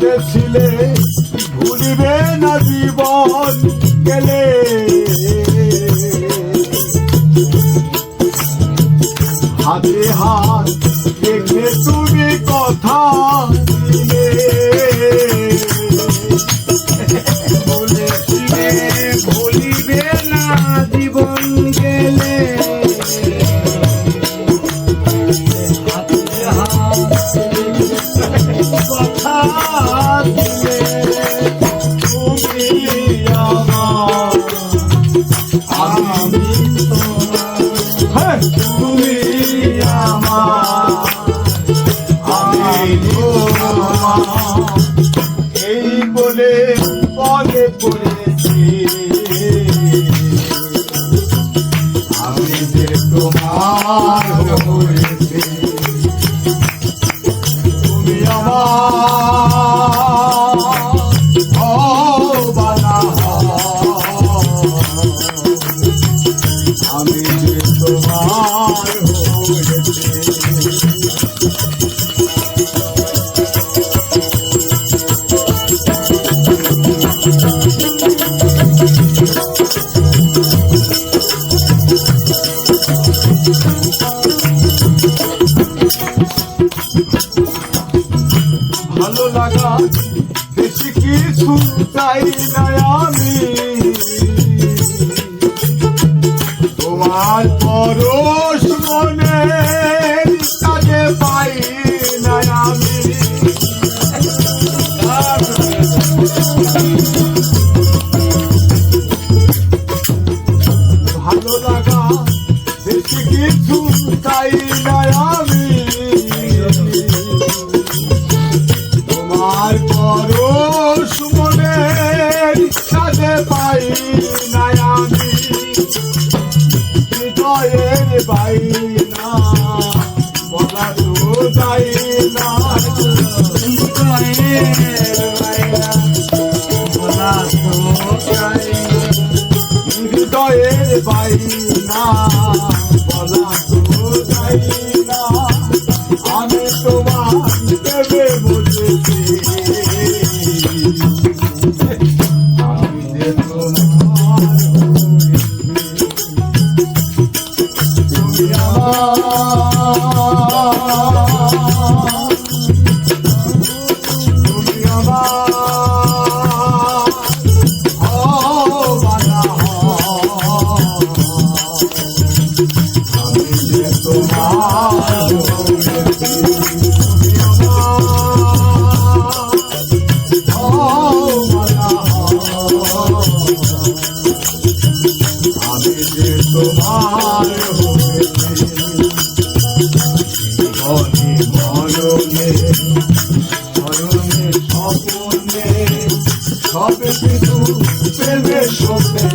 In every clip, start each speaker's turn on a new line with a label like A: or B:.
A: বলেছিলে ভুলিবে না জীবন গেলে। হাতে হাত দেখে তুমি কথা দিলে। এই বলে পড়েছি আমি যে তোমার হয়েছি তুমি আমি যে তোমার হয়েছি। ভালো লাগা বেশি কিছু চাই না আমি। তোমার পরশ মনে ভালো লাগা। বেশি কিছু চাই না আমি। তোমার পরশ মনের সাথে পাই না আমি। হৃদয়ের পাই না বলা তো যাই না। হৃদয়ের আমার মরণে মরণে স্বপনে, সব কিছু প্রেমে স্বপ্নে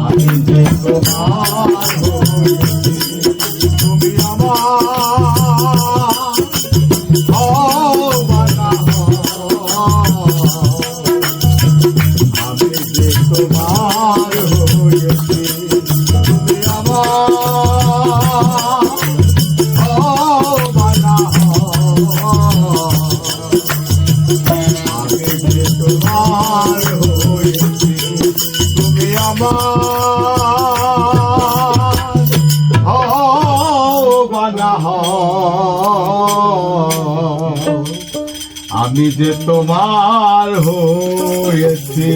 A: আমি যে তোমার তুমি আমার আমি যে তোমার আমি যে তোমার হয়েছি।